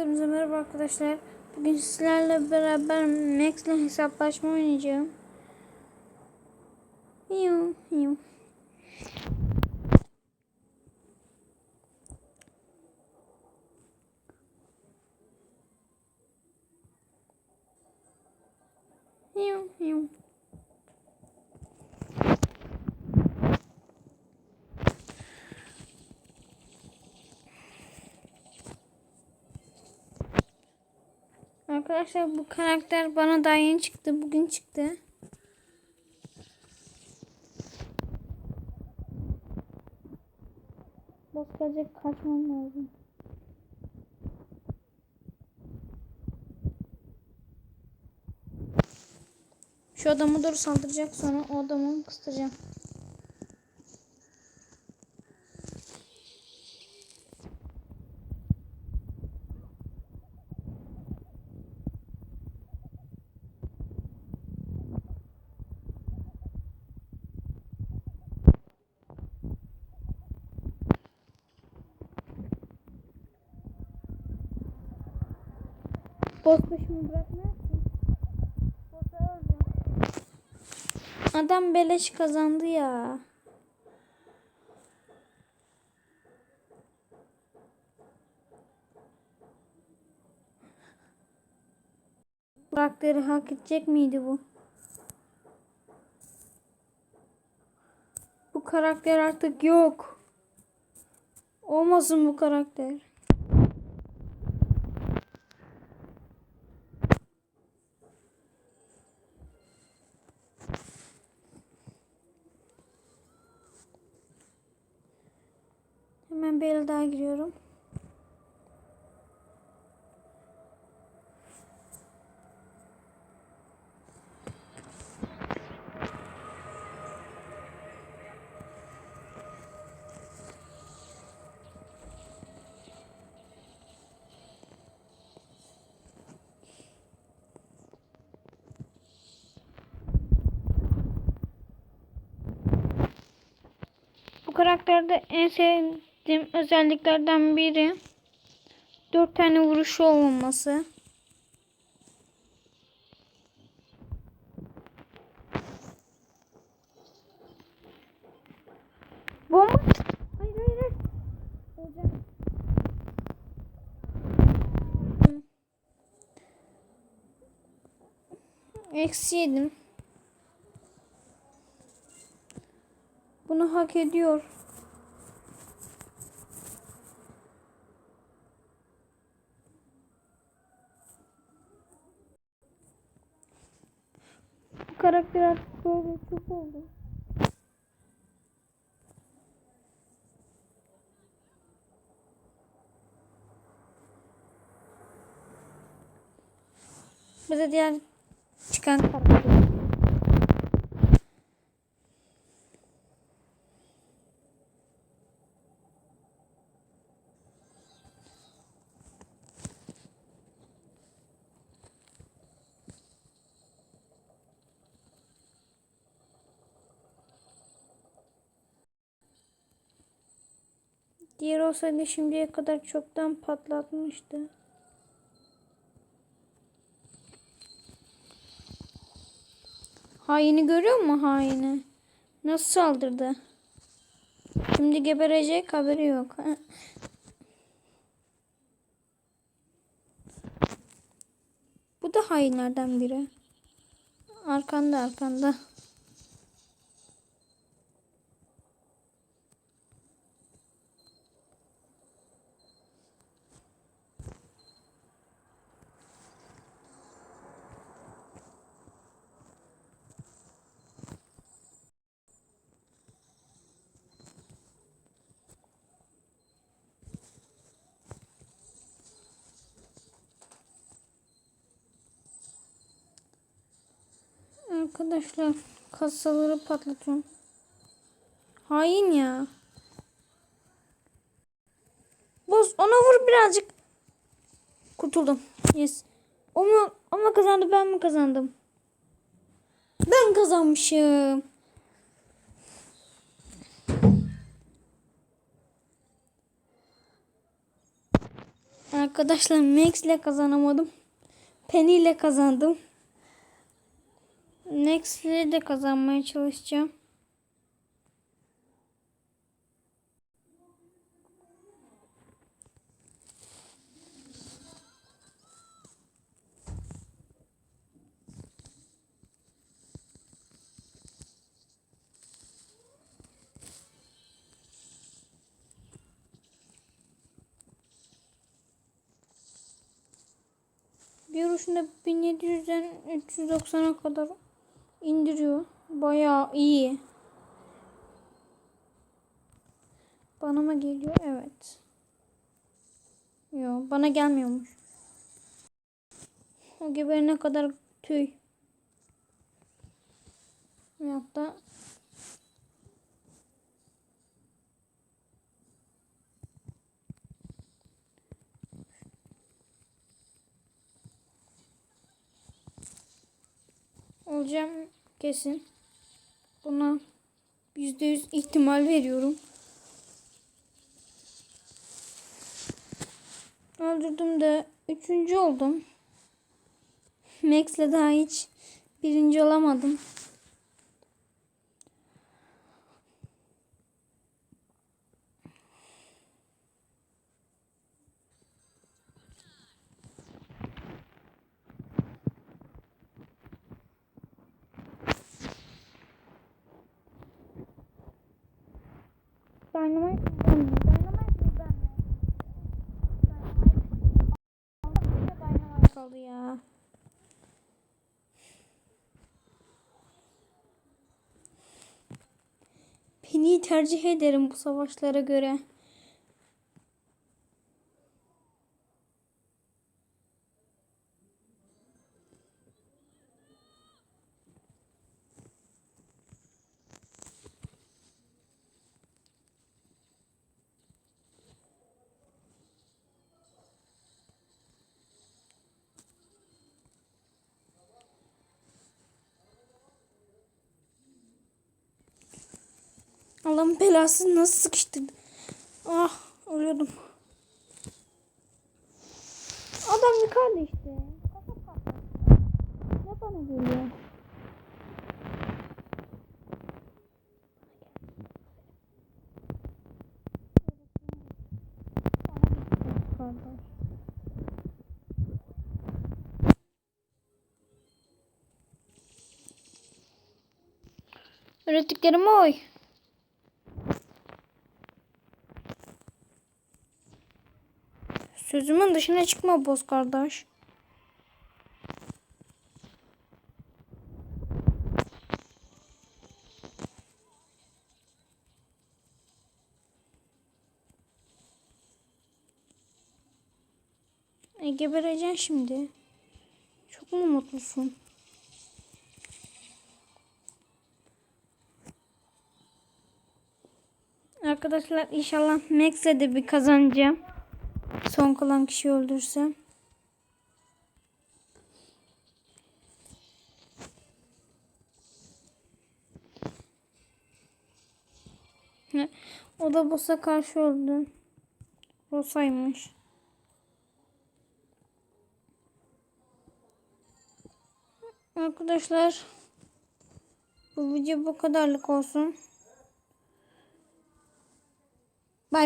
Hepinize merhaba arkadaşlar. Bugün sizlerle beraber Max'le hesaplaşma oynayacağım. Hiyo, hiyo. Hiyo, hiyo. Arkadaşlar bu karakter bana daha yeni çıktı. Bugün çıktı. Boss gelecek kaçmam lazım. Şu adamı doğru saldıracak sonra o adamı kıstıracağım. Boss başımı bırakmıyor ki. Boss'u öleceğim. Adam beleş kazandı ya. Karakteri hak edecek miydi bu? Bu karakter artık yok. Olmasın bu karakter. Bir el daha giriyorum. Karakterde en sevdiğim özelliklerden biri dört tane vuruşu olmaması. Bomba. Hayır. Eksi yedim. Bunu hak ediyor. Karakter artık böyle çok oldu. Bir de diğer çıkan karakter. Diğer olsaydı şimdiye kadar çoktan patlatmıştı. Haini görüyor musun haini? Nasıl saldırdı? Şimdi geberecek haberi yok. Bu da hainlerden biri. Arkanda arkanda. Arkadaşlar kasaları patlatıyorum. Hain ya. Boz ona vur birazcık. Kurtuldum. Yes. O mu, o mu kazandı ben mi kazandım? Ben kazanmışım. Arkadaşlar Max ile kazanamadım. Penny ile kazandım. Next ile de kazanmaya çalışacağım. Bir vuruşunda 1700'den 390'a kadar indiriyor. Bayağı iyi. Bana mı geliyor? Evet. Yok bana gelmiyormuş. O geberine kadar tüy. Veyahut da olacağım kesin. Buna %100 ihtimal veriyorum. Öldürdüm de üçüncü oldum. Max'le daha hiç birinci olamadım. Dynamite ben mi? Dynamite mi ben mi? Dynamite. Dynamite kaldı ya. Penny'yi tercih ederim bu savaşlara göre. Allah'ın belası nasıl sıkıştırdı. Ah ölüyordum. Adam yukarıda işte. Ne bana geliyor? Kardeş. Öğrettiklerime oy. Sözümün dışına çıkma boz kardeş. E, gebereceksin şimdi. Çok mu mutlusun? Arkadaşlar inşallah Max'e de bir kazanacağım. Son kalan kişi öldürsem. O da boss'a karşı öldü. Rosa'ymış. Arkadaşlar bu video bu kadarlık olsun.